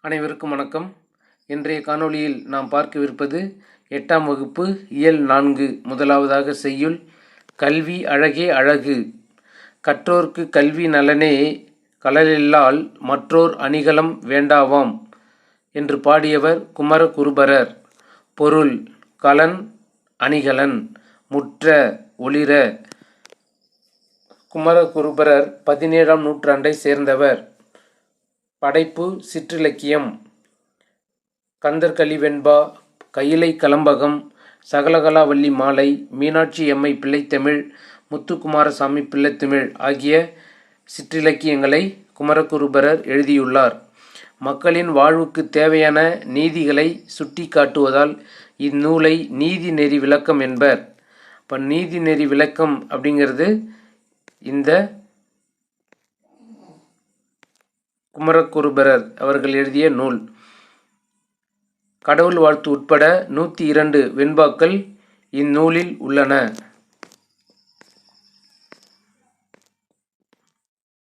அனைவருக்கும் வணக்கம். இன்றைய காணொளியில் நாம் பார்க்கவிருப்பது எட்டாம் வகுப்பு இயல் நான்கு முதலாவதாக செய்யுள் கல்வி அழகே அழகு. கற்றோர்க்கு கல்வி நலனே கலலில்லால் மற்றோர் அணிகலம் வேண்டாவாம் என்று பாடியவர் குமரகுருபரர். பொருள் கலன் அணிகலன் முற்ற ஒளிர. குமரகுருபரர் பதினேழாம் நூற்றாண்டை சேர்ந்தவர். படைப்பு சிற்றிலக்கியம். கந்தர்கலி வெண்பா கையிலை கலம்பகம் சகலகலாவல்லி மாலை மீனாட்சி எம்மை பிள்ளைத்தமிழ் முத்துக்குமாரசாமி பிள்ளைத்தமிழ் ஆகிய சிற்றிலக்கியங்களை குமரகுருபரர் எழுதியுள்ளார். மக்களின் வாழ்வுக்கு தேவையான நீதிகளை சுட்டி காட்டுவதால் இந்நூலை நீதி நெறி விளக்கம் என்பர். இப்போ நீதி நெறி விளக்கம் அப்படிங்கிறது இந்த குமரகுருபரர் அவர்கள் எழுதிய நூல். கடவுள் வாழ்த்து உட்பட நூற்றி இரண்டு வெண்பாக்கள் இந்நூலில் உள்ளன.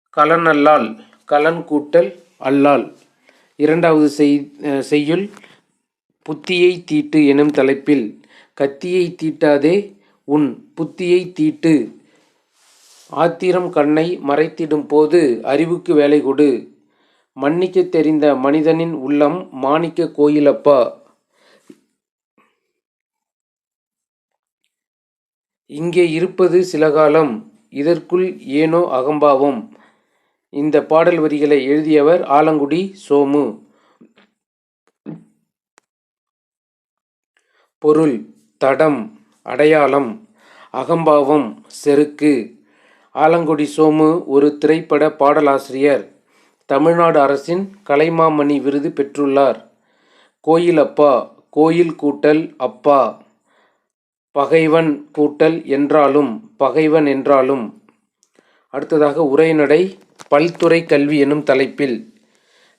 கலன் அல்லால் கலன் கூட்டல் அல்லால். இரண்டாவது செய் செய்யுள் புத்தியை தீட்டு எனும் தலைப்பில். கத்தியை தீட்டாதே உன் புத்தியை தீட்டு. ஆத்திரம் கண்ணை மறைத்திடும் போது அறிவுக்கு வேலை கொடு. மன்னிக்க தெரிந்த மனிதனின் உள்ளம் மாணிக்க கோயிலப்பா. இங்கே இருப்பது சில காலம் இதற்குள் ஏனோ அகம்பாவம். இந்த பாடல் வரிகளை எழுதியவர் ஆலங்குடி சோமு. பொருள் தடம் அடையாளம் அகம்பாவம் செருக்கு. ஆலங்குடி சோமு ஒரு திரைப்பட பாடலாசிரியர். தமிழ்நாடு அரசின் கலைமாமணி விருது பெற்றுள்ளார். கோயில் அப்பா கோயில் கூட்டல் அப்பா பகைவன் கூட்டல் என்றாலும் பகைவன் என்றாலும். அடுத்ததாக உரைநடை பல்துறை கல்வி எனும் தலைப்பில்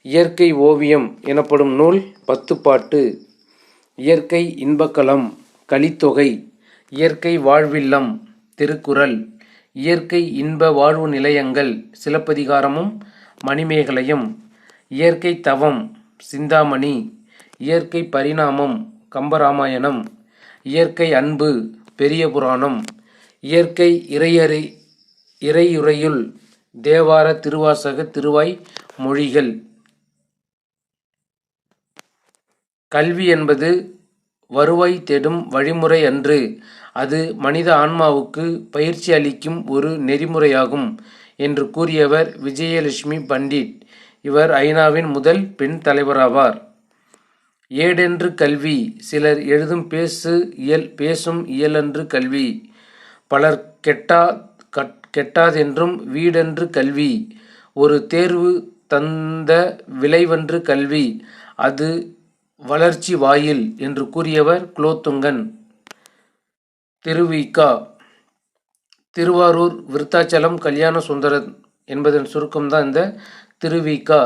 இயற்கை ஓவியம் எனப்படும் நூல் பத்துப்பாட்டு இயற்கை இன்பக்கலம் கலித்தொகை இயற்கை வாழ்வில்லம் திருக்குறள் இயற்கை இன்ப வாழ்வு நிலையங்கள் சிலப்பதிகாரமும் மணிமேகலையும் இயற்கை தவம் சிந்தாமணி இயற்கை பரிணாமம் கம்பராமாயணம் இயற்கை அன்பு பெரிய புராணம் இயற்கை இறையறை இறையுறையுள் தேவார திருவாசக திருவாய் மொழிகள். கல்வி என்பது வருவாய் தேடும் வழிமுறை அன்று அது மனித ஆன்மாவுக்கு பயிற்சி அளிக்கும் ஒரு நெறிமுறையாகும். என்று கூறியவர் விஜயலட்சுமி பண்டிட். இவர் ஐநாவின் முதல் பெண் தலைவராவார். ஏடென்று கல்வி சிலர் எழுதும் பேசு இயல் பேசும் இயலன்று கல்வி பலர் கெட்டா கட் கெட்டாதென்றும் வீடென்று கல்வி ஒரு தேர்வு தந்த விளைவென்று கல்வி அது வளர்ச்சி வாயில் என்று கூறியவர் குலோத்துங்கன். திருவிக்கா திருவாரூர் விருத்தாச்சலம் கல்யாண சுந்தரன் என்பதன் சுருக்கம்தான் இந்த திருவிகா.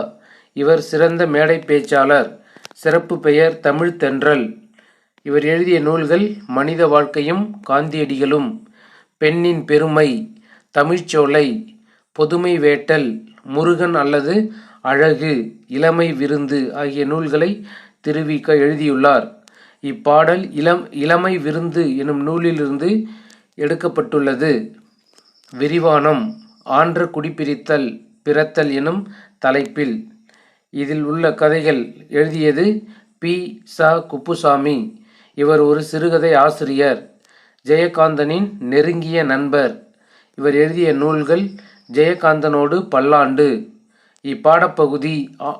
இவர் சிறந்த மேடை பேச்சாளர் சிறப்பு பெயர் தமிழ் தென்றல். இவர் எழுதிய நூல்கள் மனித வாழ்க்கையும் காந்தியடிகளும் பெண்ணின் பெருமை தமிழ்ச்சோலை பொதுமை வேட்டல் முருகன் அல்லது அழகு இளமை விருந்து ஆகிய நூல்களை திருவிக்க எழுதியுள்ளார். இப்பாடல் இளம் இளமை விருந்து எனும் நூலிலிருந்து எடுக்கப்பட்டுள்ளது. விரிவானம் ஆன்ற குடிப்பிரித்தல் பிறத்தல் எனும் தலைப்பில் இதில் உள்ள கதைகள் எழுதியது பி. ச. குப்புசாமி. இவர் ஒரு சிறுகதை ஆசிரியர். ஜெயகாந்தனின் நெருங்கிய நண்பர். இவர் எழுதிய நூல்கள் ஜெயகாந்தனோடு பல்லாண்டு. இப்பாடப்பகுதி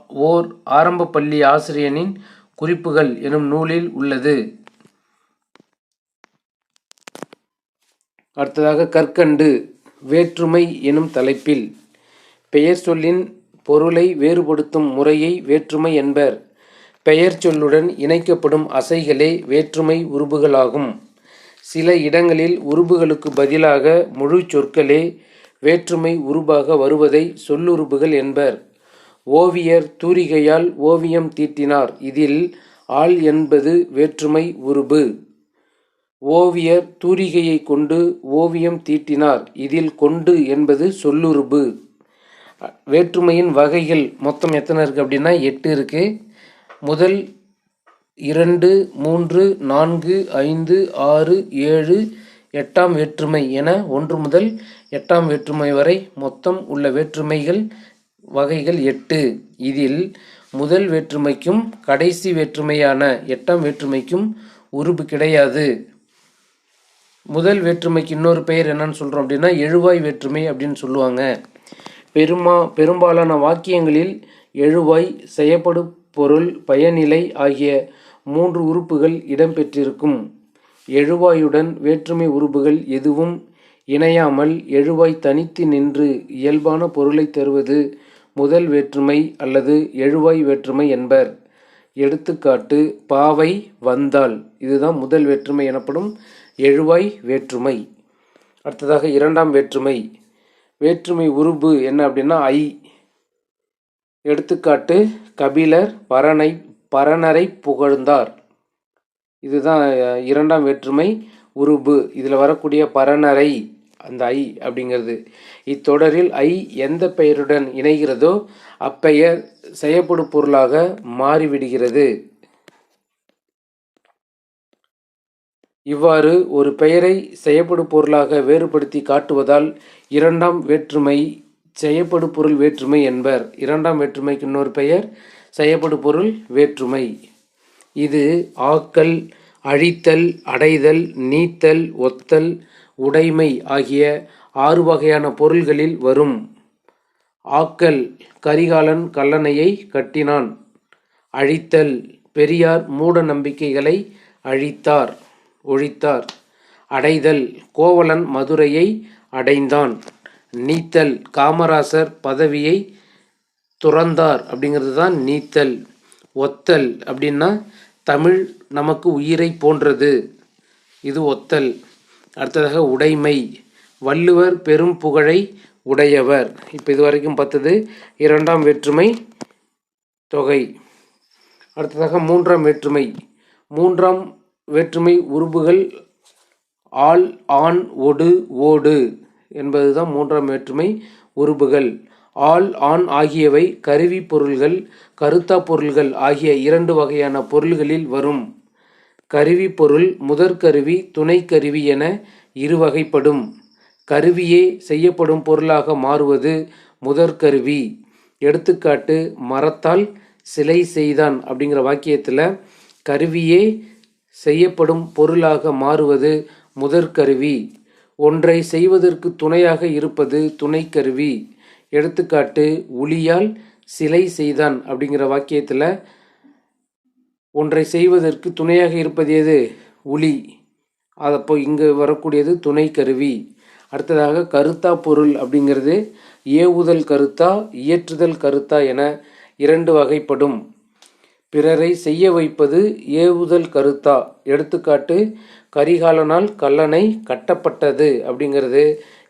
ஓர் ஆரம்ப பள்ளி ஆசிரியனின் குறிப்புகள் எனும் நூலில் உள்ளது. அடுத்ததாக கற்கண்டு வேற்றுமை எனும் தலைப்பில். பெயர் சொல்லின் பொருளை வேறுபடுத்தும் முறையை வேற்றுமை என்பர். பெயர் சொல்லுடன் இணைக்கப்படும் அசைகளே வேற்றுமை உருபுகளாகும். சில இடங்களில் உருபுகளுக்கு பதிலாக முழு சொற்களே வேற்றுமை உருபாக வருவதை சொல்லுறுப்புகள் என்பர். ஓவியர் தூரிகையால் ஓவியம் தீட்டினார். இதில் ஆள் என்பது வேற்றுமை உருபு. ஓவியர் தூரிகையை கொண்டு ஓவியம் தீட்டினார். இதில் கொண்டு என்பது சொல்லுருபு வேற்றுமையின் வகைகள் மொத்தம் எத்தனை இருக்குது அப்படின்னா எட்டு இருக்குது முதல் இரண்டு மூன்று நான்கு ஐந்து ஆறு ஏழு எட்டாம் வேற்றுமை என ஒன்று முதல் எட்டாம் வேற்றுமை வரை மொத்தம் உள்ள வேற்றுமைகள் வகைகள் எட்டு. இதில் முதல் வேற்றுமைக்கும் கடைசி வேற்றுமையான எட்டாம் வேற்றுமைக்கும் உருபு கிடையாது. முதல் வேற்றுமைக்கு இன்னொரு பெயர் என்னன்னு சொல்கிறோம் அப்படின்னா எழுவாய் வேற்றுமை அப்படின்னு சொல்லுவாங்க. பெருமா பெரும்பாலான வாக்கியங்களில் எழுவாய் செயப்படு பொருள் பயனிலை ஆகிய மூன்று உறுப்புகள் இடம்பெற்றிருக்கும். எழுவாயுடன் வேற்றுமை உறுப்புகள் எதுவும் இணையாமல் எழுவாய் தனித்து நின்று இயல்பான பொருளை தருவது முதல் வேற்றுமை அல்லது எழுவாய் வேற்றுமை என்பர். எடுத்துக்காட்டு பாவை வந்தால். இதுதான் முதல் வேற்றுமை எனப்படும் எழுவாய் வேற்றுமை. அடுத்ததாக இரண்டாம் வேற்றுமை. வேற்றுமை உருபு என்ன அப்படின்னா ஐ. எடுத்துக்காட்டு கபிலர் பரனை பரணரை புகழ்ந்தார். இதுதான் இரண்டாம் வேற்றுமை உருபு. இதில் வரக்கூடிய பரணரை அந்த ஐ அப்படிங்கிறது. இத்தொடரில் ஐ எந்த பெயருடன் இணைகிறதோ அப்பெயர் செயப்படு பொருளாக மாறிவிடுகிறது. இவ்வாறு ஒரு பெயரை செயப்படு பொருளாக வேறுபடுத்தி காட்டுவதால் இரண்டாம் வேற்றுமை செயப்படு பொருள் வேற்றுமை என்பர். இரண்டாம் வேற்றுமைக்கு இன்னொரு பெயர் செயப்படு பொருள் வேற்றுமை. இது ஆக்கல் அழித்தல் அடைதல் நீத்தல் ஒத்தல் உடைமை ஆகிய ஆறு வகையான பொருள்களில் வரும். ஆக்கல் கரிகாலன் கல்லணையை கட்டினான். அழித்தல் பெரியார் மூட நம்பிக்கைகளை அழித்தார். ஒழித்தார். அடைதல் கோவலன் மதுரையை அடைந்தான். நீத்தல் காமராசர் பதவியை துறந்தார் அப்படிங்கிறது தான் நீத்தல். ஒத்தல் அப்படின்னா தமிழ் நமக்கு உயிரை போன்றது. இது ஒத்தல். அடுத்ததாக உடைமை. வள்ளுவர் பெரும் புகழை உடையவர். இப்போ இது வரைக்கும் பார்த்தது இரண்டாம் வேற்றுமை தொகை. அடுத்ததாக மூன்றாம் வேற்றுமை. மூன்றாம் வேற்றுமை உருபுகள் ஆள் ஆண் ஒடு ஓடு என்பதுதான் மூன்றாம் வேற்றுமை உருபுகள் ஆள் ஆண் ஆகியவை கருவி பொருள்கள் கருத்தா பொருள்கள் ஆகிய இரண்டு வகையான பொருள்களில் வரும். கருவி பொருள் முதற்கருவி துணைக்கருவி என இரு வகைப்படும். கருவியே செய்யப்படும் பொருளாக மாறுவது முதற்கருவி எடுத்துக்காட்டு மரத்தால் சிலை செய்தான் அப்படிங்கிற வாக்கியத்தில் கருவியே செய்யப்படும் பொருளாக மாறுவது முதற்கருவி. ஒன்றை செய்வதற்கு துணையாக இருப்பது துணைக்கருவி. எடுத்துக்காட்டு உளியால் சிலை செய்தான் அப்படிங்கிற வாக்கியத்தில் ஒன்றை செய்வதற்கு துணையாக இருப்பது எது? உளி. அதப்போ இங்கு வரக்கூடியது துணை கருவி அடுத்ததாக கருத்தா பொருள் அப்படிங்கிறது ஏவுதல் கருத்தா இயற்றுதல் கருத்தா என இரண்டு வகைப்படும். பிறரை செய்ய வைப்பது ஏவுதல் கருத்தா? எடுத்துக்காட்டு கரிகாலனால் கல்லணை கட்டப்பட்டது அப்படிங்கிறது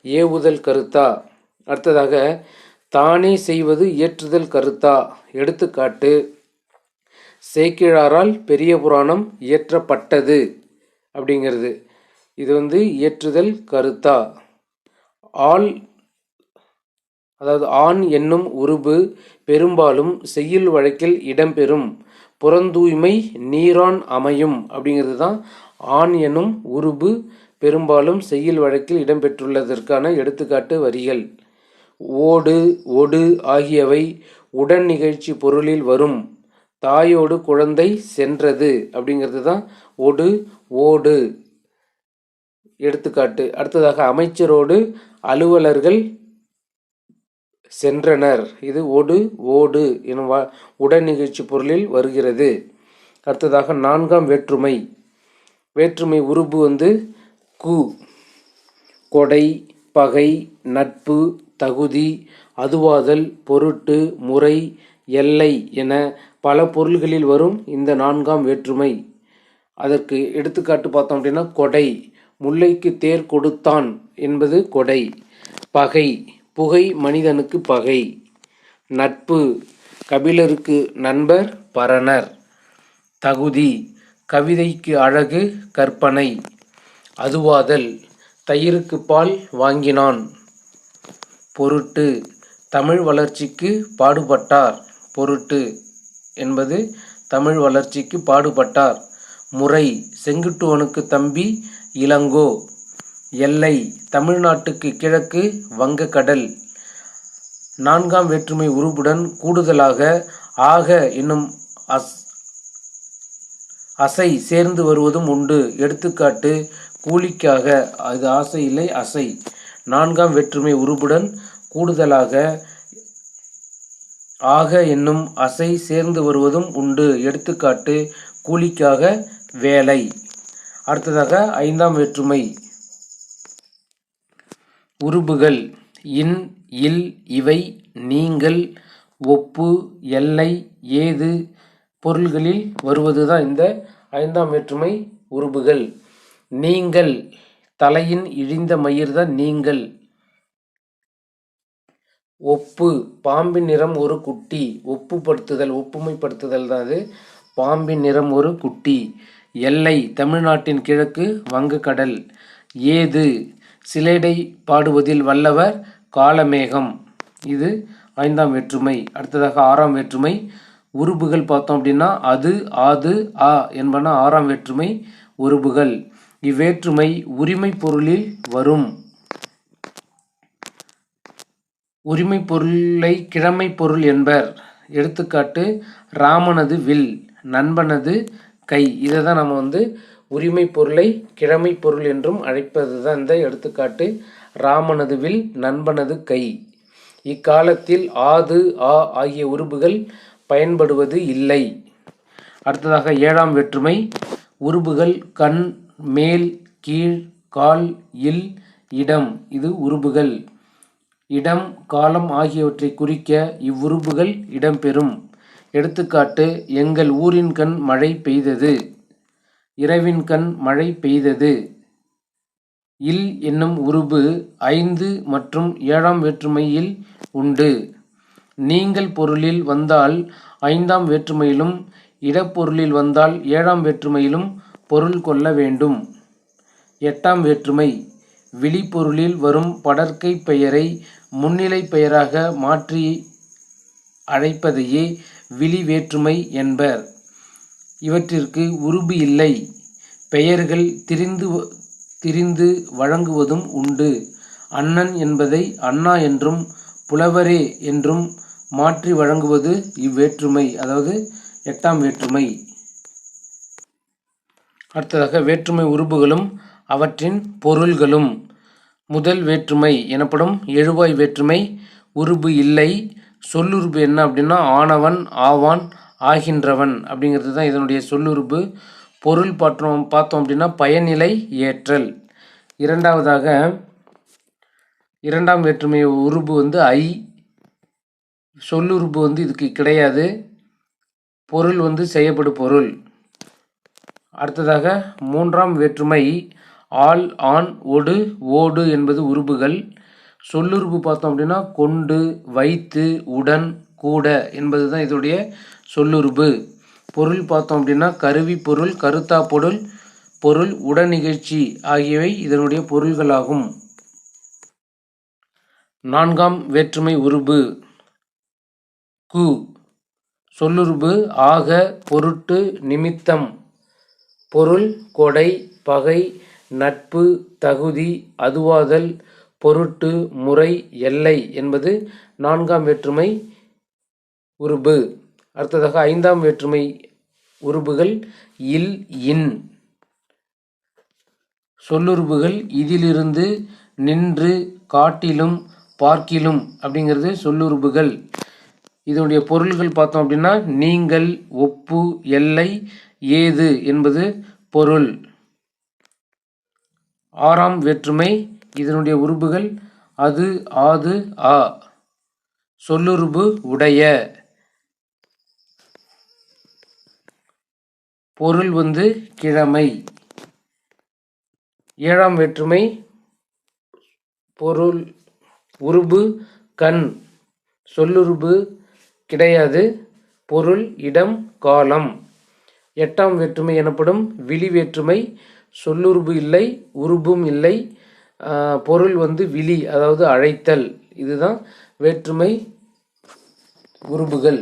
ஏவுதல் கருத்தா. அடுத்ததாக தானே செய்வது இயற்றுதல் கருத்தா? எடுத்துக்காட்டு சேக்கிழாரால் பெரிய புராணம் இயற்றப்பட்டது அப்படிங்கிறது. இது வந்து இயற்றுதல் கருத்தா. ஆள் அதாவது ஆண் என்னும் உருபு பெரும்பாலும் செய்யுள் வழக்கில் இடம்பெறும். புறந்தூய்மை நீரான் அமையும் அப்படிங்கிறது தான் ஆண் எனும் உருபு பெரும்பாலும் செய்யுள் வழக்கில் இடம்பெற்றுள்ளதற்கான எடுத்துக்காட்டு வரிகள். ஓடு ஒடு ஆகியவை உடன் நிகழ்ச்சி பொருளில் வரும். தாயோடு குழந்தை சென்றது அப்படிங்கிறது தான் ஒடு ஓடு. எடுத்துக்காட்டு. அடுத்ததாக அமைச்சரோடு அலுவலர்கள் சென்றனர். இது ஒடு ஓடு எனும் வா- நிகழ்ச்சி பொருளில் வருகிறது. அடுத்ததாக நான்காம் வேற்றுமை. வேற்றுமை உருபு வந்து கு கொடை பகை நட்பு தகுதி அதுவாதல் பொருட்டு முறை எல்லை என பல பொருள்களில் வரும் இந்த நான்காம் வேற்றுமை. அதற்கு எடுத்துக்காட்டு பார்த்தோம் அப்படின்னா கொடை. முல்லைக்கு தேர் கொடுத்தான் என்பது கொடை. பகை. புகை மனிதனுக்கு பகை. நட்பு கபிலருக்கு நண்பர் பரணர். தகுதி கவிதைக்கு அழகு கற்பனை. அதுவாதல் தயிருக்கு பால் வாங்கினான். பொருட்டு தமிழ் வளர்ச்சிக்கு பாடுபட்டார். பொருட்டு என்பது தமிழ் வளர்ச்சிக்கு பாடுபட்டார். முறை செங்குட்டுவனுக்கு தம்பி இளங்கோ. எல்லை தமிழ்நாட்டுக்கு கிழக்கு வங்கக்கடல். நான்காம் வேற்றுமை உருபுடன் கூடுதலாக ஆக என்னும் அஸ் அசை சேர்ந்து வருவதும் உண்டு. எடுத்துக்காட்டு கூலிக்காக அது ஆசை இல்லை அசை. நான்காம் வேற்றுமை உருபுடன் கூடுதலாக ஆக என்னும் அசை சேர்ந்து வருவதும் உண்டு. எடுத்துக்காட்டு கூலிக்காக வேலை. அடுத்ததாக ஐந்தாம் வேற்றுமை. உருபுகள் இன் இல் இவை நீங்கள் ஒப்பு எல்லை ஏது பொருள்களில் வருவது தான் இந்த ஐந்தாம் வேற்றுமை உருபுகள் நீங்கள் தலையின் இழிந்த மயிர் தான் நீங்கள். ஒப்பு பாம்பின் நிறம் ஒரு குட்டி. ஒப்புப்படுத்துதல் ஒப்புமைப்படுத்துதல் தான் அது. பாம்பின் நிறம் ஒரு குட்டி. எல்லை தமிழ்நாட்டின் கிழக்கு வங்கக்கடல். ஏது சிலேடை பாடுவதில் வல்லவர் காலமேகம். இது ஐந்தாம் வேற்றுமை. அடுத்ததாக ஆறாம் வேற்றுமை. உருபுகள் பார்த்தோம் அப்படின்னா அது ஆது ஆ என்பன ஆறாம் வேற்றுமை உருபுகள். இவ்வேற்றுமை உரிமை பொருளில் வரும். உரிமை பொருளை கிழமை பொருள் என்பர். எடுத்துக்காட்டு ராமனது வில் நண்பனது கை. இதை தான் நம்ம வந்து உரிமை பொருளை கிழமை பொருள் என்றும் அழைப்பது தான் இந்த எடுத்துக்காட்டு. ராமனது வில் நண்பனது கை. இக்காலத்தில் ஆது ஆ ஆகிய உருபுகள் பயன்படுவது இல்லை. அடுத்ததாக ஏழாம் வேற்றுமை. உருபுகள் கண் மேல் கீழ் கால் இல் இடம். இது உருபுகள் இடம் காலம் ஆகியவற்றை குறிக்க இவ்வுருபுகள் இடம்பெறும். எடுத்துக்காட்டு எங்கள் ஊரின் கண் மழை பெய்தது. இரவின் கண் மழை பெய்தது. இல் என்னும் உருபு ஐந்து மற்றும் ஏழாம் வேற்றுமையில் உண்டு. நீங்கள் பொருளில் வந்தால் ஐந்தாம் வேற்றுமையிலும் இடப்பொருளில் வந்தால் ஏழாம் வேற்றுமையிலும் பொருள் கொள்ள வேண்டும். எட்டாம் வேற்றுமை விழிப்பொருளில் வரும் படற்கை பெயரை முன்னிலை பெயராக மாற்றி அழைப்பதையே விழி வேற்றுமை என்பர். இவற்றிற்கு உருபு இல்லை. பெயர்கள் திரிந்து திரிந்து வழங்குவதும் உண்டு. அண்ணன் என்பதை அண்ணா என்றும் புலவரே என்றும் மாற்றி வழங்குவது இவ்வேற்றுமை. அதாவது எட்டாம் வேற்றுமை. அடுத்ததாக வேற்றுமை உருபுகளும் அவற்றின் பொருள்களும். முதல் வேற்றுமை எனப்படும் எழுவாய் வேற்றுமை உருபு இல்லை. சொல்லுறுப்பு என்ன அப்படின்னா ஆனவன் ஆவான் ஆகின்றவன் அப்படிங்கிறது தான் இதனுடைய சொல்லுறுப்பு. பொருள் பார்த்தோம் பார்த்தோம் அப்படின்னா பயனிலை ஏற்றல். இரண்டாவதாக இரண்டாம் வேற்றுமை உருபு வந்து ஐ. சொல்லுறுப்பு வந்து இதுக்கு கிடையாது. பொருள் வந்து செய்யப்படும் பொருள். அடுத்ததாக மூன்றாம் வேற்றுமை ஆள் ஆண் ஒடு ஓடு என்பது உருபுகள் சொல்லுறுப்பு பார்த்தோம் அப்படின்னா கொண்டு வைத்து உடன் கூட என்பது தான் இதோடைய சொல்லுருபு. பொருள் பார்த்தோம் அப்படின்னா கருவி பொருள் கருத்தா பொருள் பொருள் உடன் நிகழ்ச்சி ஆகியவை இதனுடைய பொருள்களாகும். நான்காம் வேற்றுமை உருபு. கு. சொல்லுருபு ஆக பொருட்டு நிமித்தம். பொருள் கொடை பகை நட்பு தகுதி அதுவாதல் பொருட்டு முறை எல்லை என்பது நான்காம் வேற்றுமை உருபு. அடுத்ததாக ஐந்தாம் வேற்றுமை உருபுகள் இல் இன். சொல்லுருபுகள் இதிலிருந்து நின்று காட்டிலும் பார்க்கிலும் அப்படிங்கிறது சொல்லுறுப்புகள். இதனுடைய பொருள்கள் பார்த்தோம் அப்படின்னா நீங்கள் ஒப்பு எல்லை ஏது என்பது பொருள். ஆறாம் வேற்றுமை இதனுடைய உறுப்புகள் அது ஆது ஆ. சொல்லுருபு உடைய. பொருள் வந்து கிழமை. ஏழாம் வேற்றுமை பொருள் உருபு கண். சொல்லுருபு கிடையாது. பொருள் இடம் காலம். எட்டாம் வேற்றுமை எனப்படும் விழி வேற்றுமை சொல்லுருபு இல்லை உருபும் இல்லை. பொருள் வந்து விழி அதாவது அழைத்தல். இதுதான் வேற்றுமை உருபுகள்.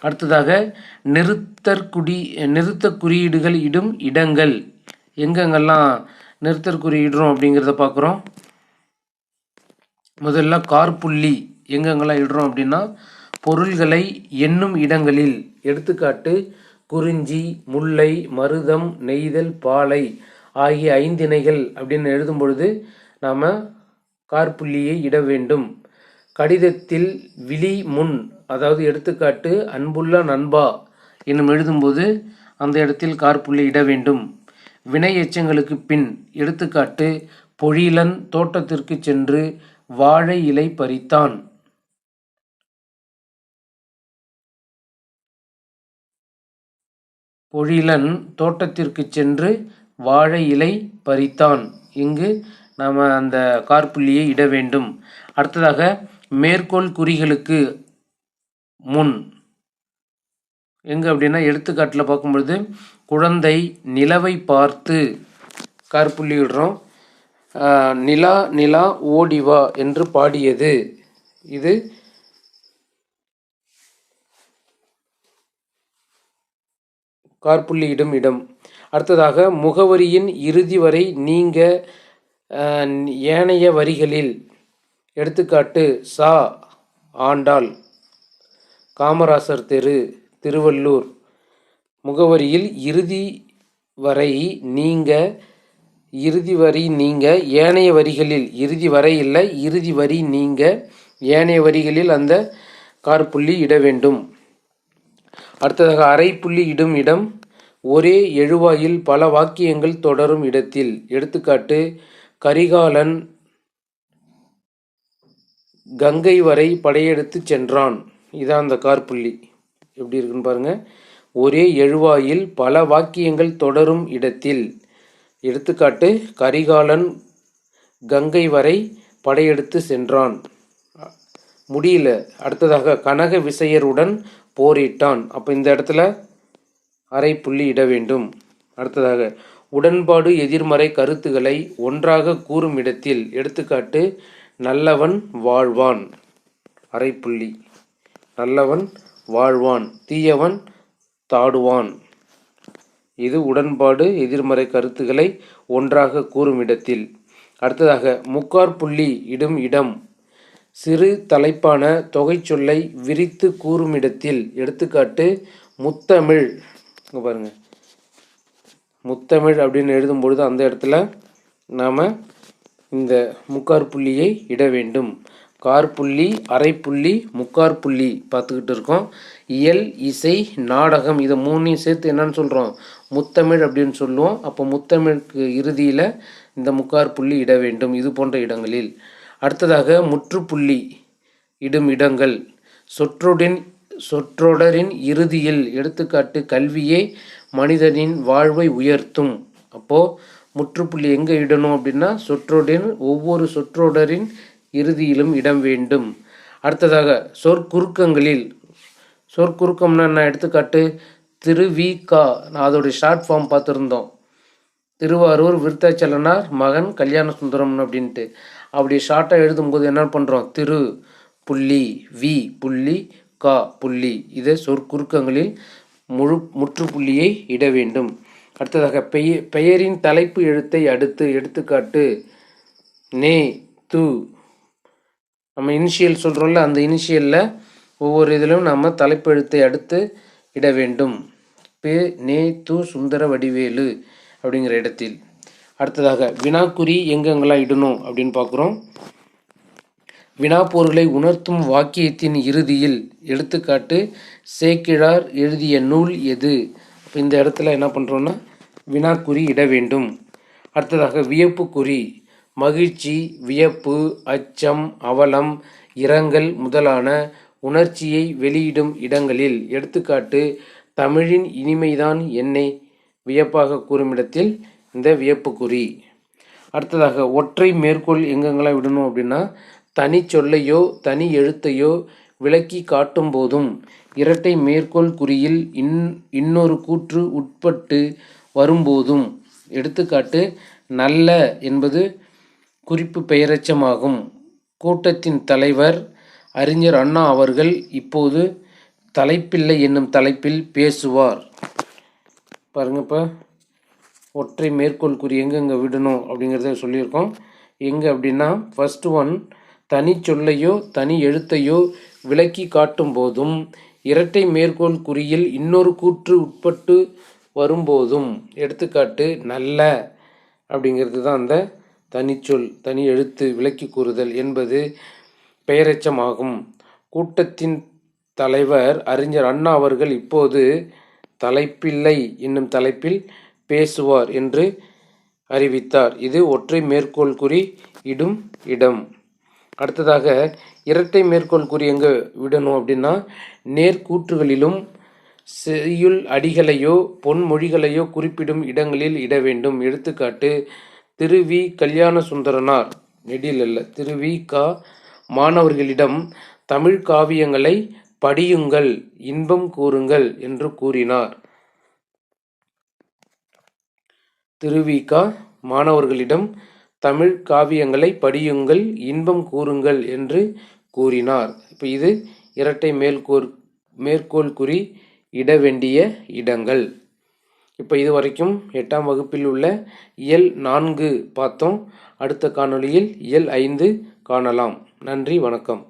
அடுத்ததாக நிறுத்தற்குடி நிறுத்த குறியீடுகள் இடும் இடங்கள். எங்கெங்கெல்லாம் நிறுத்தற் குறியிடுறோம் அப்படிங்கிறத பார்க்குறோம். முதல்ல கார்புள்ளி எங்கெங்கெல்லாம் இடுறோம் அப்படின்னா பொருள்களை எண்ணும் இடங்களில். எடுத்துக்காட்டு குறிஞ்சி முல்லை மருதம் நெய்தல் பாலை ஆகிய ஐந்திணைகள் அப்படின்னு எழுதும் பொழுது நாம் கார்புள்ளியை இட வேண்டும். கடிதத்தில் விழி முன் அதாவது எடுத்துக்காட்டு அன்புள்ள நண்பா என்னும் எழுதும்போது அந்த இடத்தில் கார்புள்ளி இட வேண்டும். வினை எச்சங்களுக்கு பின் எடுத்துக்காட்டு பொழிலன் தோட்டத்திற்கு சென்று வாழை இலை பறித்தான். பொழிலன் தோட்டத்திற்கு சென்று வாழை இலை பறித்தான். இங்கு நாம் அந்த கார்புள்ளியை இட வேண்டும். அடுத்ததாக மேற்கோள் குறிகளுக்கு முன். எங்கே அப்படின்னா எடுத்துக்காட்டில் பார்க்கும்பொழுது குழந்தை நிலவை பார்த்து கார்புள்ளி விடுறோம். நிலா நிலா ஓடிவா என்று பாடியது. இது கார்புள்ளியிடும் இடம். அடுத்ததாக முகவரியின் இறுதி வரை நீங்க ஏனைய வரிகளில் எடுத்துக்காட்டு சா ஆண்டாள் காமராசர் தெரு திருவள்ளூர். முகவரியில் இறுதி வரை நீங்க இறுதி வரி நீங்க ஏனைய வரிகளில் இறுதி வரை இல்லை இறுதி வரி நீங்க ஏனைய வரிகளில் அந்த கார்புள்ளி இட வேண்டும். அடுத்ததாக அரைப்புள்ளி இடும் இடம் ஒரே எழுவாயில் பல வாக்கியங்கள் தொடரும் இடத்தில். எடுத்துக்காட்டு கரிகாலன் கங்கை வரை படையெடுத்து சென்றான். இதான் அந்த கார்புள்ளி. எப்படி இருக்குன்னு பாருங்க. ஒரே எழுவாயில் பல வாக்கியங்கள் தொடரும் இடத்தில். எடுத்துக்காட்டு கரிகாலன் கங்கை வரை படையெடுத்து சென்றான். முடியல. அடுத்ததாக கனக விசையருடன் போரிட்டான். அப்போ இந்த இடத்துல அரை புள்ளி இட வேண்டும். அடுத்ததாக உடன்பாடு எதிர்மறை கருத்துக்களை ஒன்றாக கூறும் இடத்தில். எடுத்துக்காட்டு நல்லவன் வாழ்வான். அரைப்புள்ளி. நல்லவன் வாழ்வான் தீயவன் தாடுவான். இது உடன்பாடு எதிர்மறை கருத்துக்களை ஒன்றாக கூறும் இடத்தில். அடுத்ததாக முக்கார் புள்ளி இடும் இடம். சிறு தலைப்பான தொகைச்சொல்லை விரித்து கூறும் இடத்தில். எடுத்துக்காட்டு முத்தமிழ். இங்கே பாருங்க. முத்தமிழ் அப்படின்னு எழுதும் பொழுது அந்த இடத்துல நாம் இந்த முக்கார் புள்ளியை இட வேண்டும். கார்புள்ளி அரைப்புள்ளி முக்கார் புள்ளி பார்த்துக்கிட்டு இருக்கோம். இயல் இசை நாடகம் இதை மூணையும் சேர்த்து என்னன்னு சொல்கிறோம் முத்தமிழ் அப்படின்னு சொல்லுவோம். அப்போ முத்தமிழுக்கு இறுதியில் இந்த முக்கார் புள்ளி இட வேண்டும். இது போன்ற இடங்களில். அடுத்ததாக முற்றுப்புள்ளி இடும் இடங்கள். சொற்றொடின் சொற்றொடரின் இறுதியில் எடுத்துக்காட்டு கல்வியே மனிதனின் வாழ்வை உயர்த்தும். அப்போது முற்றுப்புள்ளி எங்கே இடணும் அப்படின்னா சொற்றொடரின் ஒவ்வொரு சொற்றொடரின் இறுதியிலும் இடம் வேண்டும். அடுத்ததாக சொற்குறுக்கங்களில். சொற்குறுக்கம்னா என்ன? எடுத்துக்காட்டு திருவிகா. நான் அதோடைய ஷார்ட் ஃபார்ம் பார்த்துருந்தோம். திருவாரூர் விருத்தாச்சலனார் மகன் கல்யாண சுந்தரம் அப்படின்ட்டு. அப்படி ஷார்ட்டாக எழுதும்போது என்ன பண்ணுறோம் திரு புள்ளி வி புள்ளி கா புள்ளி. இதை சொற்குறுக்கங்களில் முழு முற்றுப்புள்ளியை இட வேண்டும். அடுத்ததாக பெய பெயரின் தலைப்பு எழுத்தை அடுத்து எடுத்துக்காட்டு நே து. நம்ம இனிஷியல் சொல்கிறோம்ல அந்த இனிஷியலில் ஒவ்வொரு இதிலும் நம்ம தலைப்பு எழுத்தை அடுத்து இட வேண்டும். பே நே து சுந்தர வடிவேலு அப்படிங்கிற இடத்தில். அடுத்ததாக வினாக்குறி எங்கெங்கெல்லாம் இடணும் அப்படின்னு பார்க்குறோம் வினாப்போர்களை உணர்த்தும் வாக்கியத்தின் இறுதியில் எடுத்துக்காட்டு சேக்கிழார் எழுதிய நூல் எது? அப்போ இந்த இடத்துல என்ன பண்ணுறோன்னா வினாக்குறி இட வேண்டும். அடுத்ததாக வியப்பு குறி மகிழ்ச்சி வியப்பு அச்சம் அவலம் இரங்கல் முதலான உணர்ச்சியை வெளியிடும் இடங்களில். எடுத்துக்காட்டு தமிழின் இனிமைதான் என்னை வியப்பாக கூறும் இடத்தில் இந்த வியப்பு குறி. அடுத்ததாக ஒற்றை மேற்கோள் எங்கெங்கெல்லாம் விடணும் அப்படின்னா தனி சொல்லையோ தனி எழுத்தையோ விளக்கி காட்டும் போதும் இரட்டை மேற்கோள் குறியில் இன் இன்னொரு கூற்று உட்பட்டு வரும்போதும். எடுத்துக்காட்டு நல்ல என்பது குறிப்பு பெயரச்சமாகும். கூட்டத்தின் தலைவர் அறிஞர் அண்ணா அவர்கள் இப்போது தலைப்பில்லை என்னும் தலைப்பில் பேசுவார். பாருங்கப்பா ஒற்றை மேற்கோள் குறி எங்கெங்கே விடணும் அப்படிங்கிறத சொல்லியிருக்கோம். எங்கே அப்படின்னா ஃபர்ஸ்ட் ஒன் தனி சொல்லையோ தனி எழுத்தையோ விளக்கி காட்டும் போதும் இரட்டை மேற்கோள் குறியில் இன்னொரு கூற்று உட்பட்டு வரும்போதும் எடுத்துக்காட்டு நல்ல அப்படிங்கிறது தான் அந்த தனிச்சொல் தனி எழுத்து விளக்கி கூறுதல் என்பது பெயரெச்சமாகும். கூட்டத்தின் தலைவர் அறிஞர் அண்ணா அவர்கள் இப்போது தலைப்பில்லை என்னும் தலைப்பில் பேசுவார் என்று அறிவித்தார். இது ஒற்றை மேற்கோள் குறி இடும் இடம். அடுத்ததாக இரட்டை மேற்கோள் குறி எங்கே விடணும் அப்படின்னா நேர்கூற்றுகளிலும் செய்யுள் அடிகளையோ பொன்மொழிகளையோ குறிப்பிடும் இடங்களில் இட வேண்டும். எடுத்துக்காட்டு திருவி கல்யாண சுந்தரனார் நெடில் அல்ல திருவி கா. மாணவர்களிடம் தமிழ் காவியங்களை படியுங்கள் இன்பம் கூறுங்கள் என்று கூறினார். திருவிகா மாணவர்களிடம் தமிழ் காவியங்களை படியுங்கள் இன்பம் கூறுங்கள் என்று கூறினார். இப்போ இது இரட்டை மேற்கோள் மேற்கோள் குறி இட வேண்டிய இடங்கள். இப்போ இது வரைக்கும் எட்டாம் வகுப்பில் உள்ள இயல் நான்கு பார்த்தோம். அடுத்த காணொளியில் இயல் ஐந்து காணலாம். நன்றி வணக்கம்.